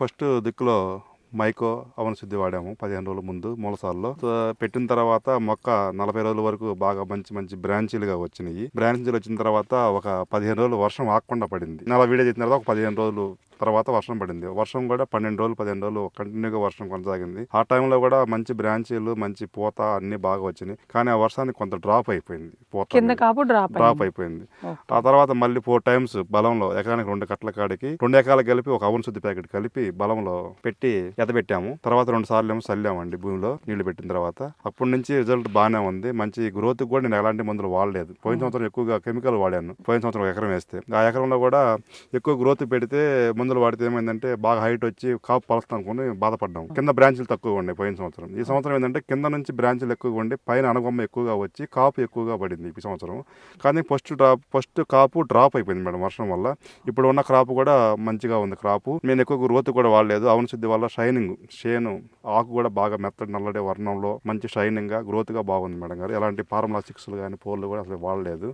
First దిక్కులో మైకో అవనశుద్ధి వాడాము పదిహేను రోజుల ముందు మూలసాల్లో. పెట్టిన తర్వాత మొక్క నలభై రోజుల వరకు బాగా మంచి మంచి బ్రాంచీలుగా వచ్చినాయి. బ్రాంచీలు వచ్చిన తర్వాత ఒక పదిహేను రోజులు వర్షం ఆకుండా పడింది. నెల వీడియో చేసిన తర్వాత ఒక పదిహేను రోజులు తర్వాత వర్షం పడింది. వర్షం కూడా పన్నెండు రోజులు పదిహేను రోజులు కంటిన్యూగా వర్షం కొనసాగింది. ఆ టైంలో కూడా మంచి బ్రాంచీలు మంచి పూత అన్ని బాగా వచ్చినాయి. కానీ ఆ వర్షానికి కొంత డ్రాప్ అయిపోయింది. పూత డ్రాప్ అయిపోయింది. ఆ తర్వాత మళ్ళీ ఫోర్ టైమ్స్ బలంలో ఎకరానికి రెండు కట్టల కాడికి రెండు ఎకరాలు కలిపి ఒక అవన్ శుద్ధి ప్యాకెట్ కలిపి బలంలో పెట్టి ఎదబెట్టాము తర్వాత రెండు సార్లు ఏమో చల్లామండి భూమిలో నీళ్ళు పెట్టిన తర్వాత. అప్పటి నుంచి రిజల్ట్ బాగానే ఉంది. మంచి గ్రోత్ కూడా నేను ఎలాంటి మందులు వాడలేదు. పోయిన సంవత్సరం ఎక్కువగా కెమికల్ వాడాను. పోయిన సంవత్సరం ఎకరం వేస్తే. ఆ ఎకరంలో కూడా ఎక్కువ గ్రోత్ పెడితే మందులు వాడితే ఏమైందంటే బాగా హైట్ వచ్చి కాపు పలుస్తాం అనుకుని బాధపడ్డాం. కింద బ్రాంచ్లు తక్కువగా ఉన్నాయి పోయిన సంవత్సరం. ఈ సంవత్సరం ఏంటంటే కింద నుంచి బ్రాంచ్లు ఎక్కువగా ఉండి పైన అనగొమ్మ ఎక్కువగా వచ్చి కాపు ఎక్కువగా పడింది ఈ సంవత్సరం. కానీ ఫస్ట్ డ్రాప్ ఫస్ట్ కాపు డ్రాప్ అయిపోయింది మేడం వర్షం వల్ల. ఇప్పుడు ఉన్న క్రాప్ కూడా మంచిగా ఉంది క్రాపు. నేను ఎక్కువ గ్రోత్ కూడా వాడలేదు. అవును శుద్ధి వల్ల షైనింగ్ షేను ఆకు కూడా బాగా మెత్తడి నల్లడే వర్ణంలో మంచి షైనింగ్గా గ్రోత్గా బాగుంది మేడం గారు. ఎలాంటి ఫార్ములా సిక్స్లు కానీ ఫోర్లు కూడా అసలు వాడలేదు.